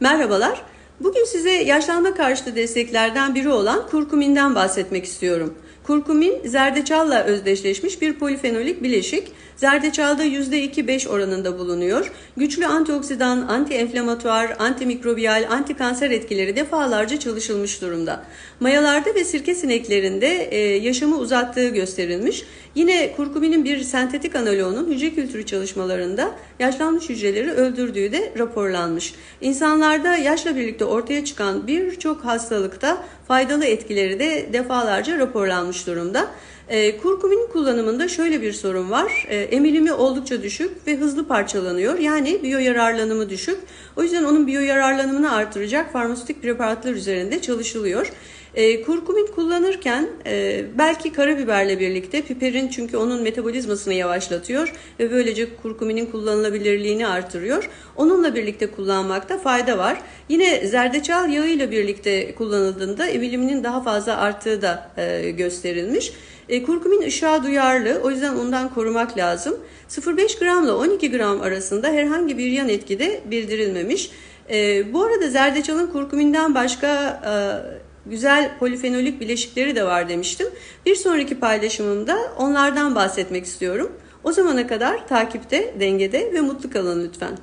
Merhabalar. Bugün size yaşlanma karşıtı desteklerden biri olan kurkuminden bahsetmek istiyorum. Kurkumin zerdeçalla özdeşleşmiş bir polifenolik bileşik. Zerdeçalda %2-5 oranında bulunuyor. Güçlü antioksidan, antienflamatuar, antimikrobiyal, antikanser etkileri defalarca çalışılmış durumda. Mayalarda ve sirke sineklerinde e, yaşamı uzattığı gösterilmiş. Yine kurkuminin bir sentetik analoğunun hücre kültürü çalışmalarında yaşlanmış hücreleri öldürdüğü de raporlanmış. İnsanlarda yaşla birlikte ortaya çıkan birçok hastalıkta faydalı etkileri de defalarca raporlanmış durumda. E, kurkuminin kullanımında şöyle bir sorun var. E, emilimi oldukça düşük ve hızlı parçalanıyor. Yani biyoyararlanımı düşük. O yüzden onun biyoyararlanımını artıracak farmasötik preparatlar üzerinde çalışılıyor. E, kurkumin kullanırken e, belki karabiberle birlikte piperin çünkü onun metabolizmasını yavaşlatıyor ve böylece kurkuminin kullanılabilirliğini artırıyor. Onunla birlikte kullanmakta fayda var. Yine zerdeçal yağıyla birlikte kullanıldığında emiliminin daha fazla arttığı da e, gösterilmiş. E, kurkumin ışığa duyarlı o yüzden ondan korumak lazım. 0,5 gram ile 12 gram arasında herhangi bir yan etki de bildirilmemiş. E, bu arada zerdeçalın kurkuminden başka e, güzel polifenolik bileşikleri de var demiştim. Bir sonraki paylaşımımda onlardan bahsetmek istiyorum. O zamana kadar takipte, dengede ve mutlu kalın lütfen.